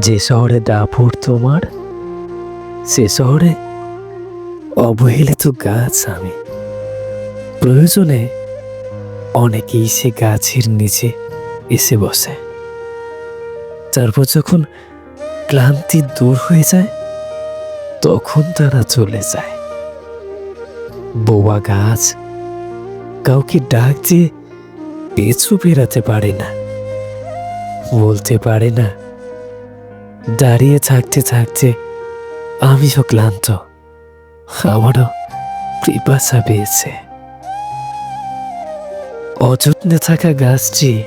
যে শহরে দাপুর তোমার, সে শহরে অবহেলিত গাছ আমি। প্রয়োজনে অনেকেই সে গাছের নিচে এসে বসে। তারপর যখন ক্লান্তি দূর হয়ে যায়, তখন তারা চলে যায়। বোয়া গাছ কাউকে ডাক দিয়ে পেছু বেরাতে পারে না, বলতে পারে না দাঁড়িয়ে থাকতে থাকতে আমিও ক্লান্ত। আমারও পিপাসা পেয়েছে। অযত্নে থাকা গাছটি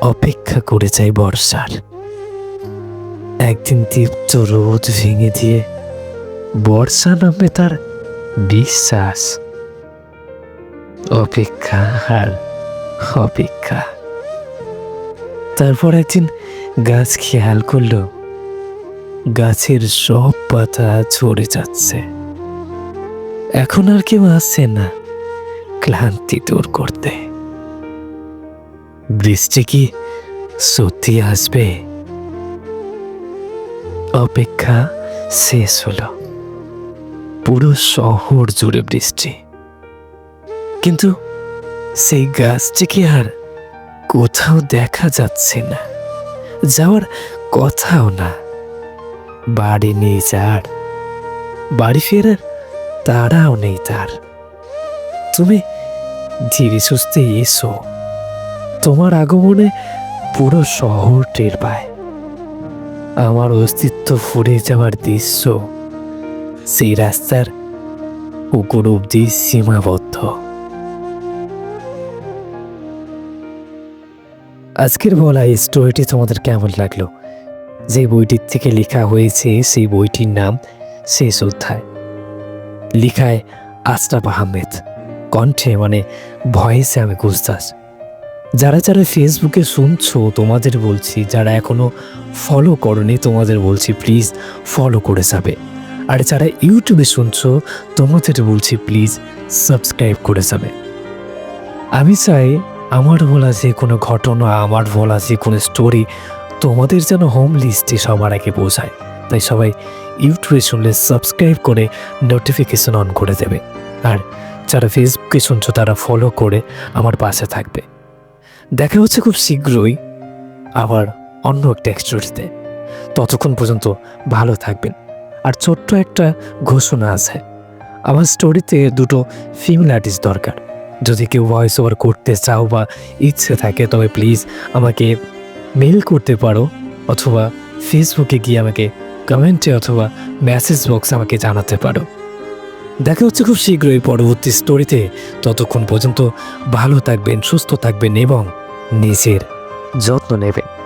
অপেক্ষা করে যায় বর্ষার। একদিন দীপ্ত রোদ ভেঙে দিয়ে বর্ষা নামে তার বিশ্বাস। অপেক্ষা আর অপেক্ষা। তারপর একদিন গাছ খেয়াল করল, গাছের সব পাতা ঝরে যাচ্ছে। এখন আর কেউ আসছে না ক্লান্তি দূর করতে। বৃষ্টি কি সত্যি আসবে? অপেক্ষা শেষ হলো। পুরো শহর জুড়ে বৃষ্টি। কিন্তু সেই গাছটিকে আর কোথাও দেখা যাচ্ছে না। যাওয়ার কথাও না। বাড়ি নেই যার বাড়ি ফেরার তারাও নেই তার। তুমি ধীরে সুস্থে এসো। তোমার আগমনে পুরো শহর টের পায়। আমার অস্তিত্ব ফুরে যাওয়ার দৃশ্য। সেই রাস্তার উপর অব্দি সীমাবদ্ধ। আজকের বলা এই স্টোরিটি তোমাদের কেমন লাগল? যে বইটির থেকে লেখা হয়েছে সেই বইটির নাম শেষ অধ্যায়। লিখায় আশরাফ আহমেদ, কণ্ঠে মানে ভয়েসে আমি গুজদাস যারা যারা ফেসবুকে শুনছো, তোমাদের বলছি, যারা এখনও ফলো করনি, তোমাদের বলছি প্লিজ ফলো করে যাবে। আর যারা ইউটিউবে শুনছো, তোমাদের বলছি প্লিজ সাবস্ক্রাইব করে যাবে। আমি চাই আমার বলা যে কোনো ঘটনা, আমার বলা যে কোনো স্টোরি তোমাদের যেন হোম লিস্টে সবার আগে পৌঁছায়। তাই সবাই ইউটিউবে শুনলে সাবস্ক্রাইব করে নোটিফিকেশন অন করে দেবে। আর যারা ফেসবুকে শুনছো, তারা ফলো করে আমার পাশে থাকবে। দেখা হচ্ছে খুব শীঘ্রই আবার অন্য একটা স্টোরিতে ততক্ষণ পর্যন্ত ভালো থাকবেন। আর ছোট্ট একটা ঘোষণা আছে। আমার স্টোরিতে দুটো ফিমেল আর্টিস্ট দরকার। যদি কেউ ভয়েস ওভার করতে চাও বা ইচ্ছে থাকে, তবে প্লিজ আমাকে মেল করতে পারো অথবা ফেসবুকে গিয়ে আমাকে কমেন্টে অথবা মেসেজ বক্সে আমাকে জানাতে পারো। দেখা হচ্ছে খুব শীঘ্রই পরবর্তী স্টোরিতে ততক্ষণ পর্যন্ত ভালো থাকবেন, সুস্থ থাকবেন এবং নিজের যত্ন নেবেন।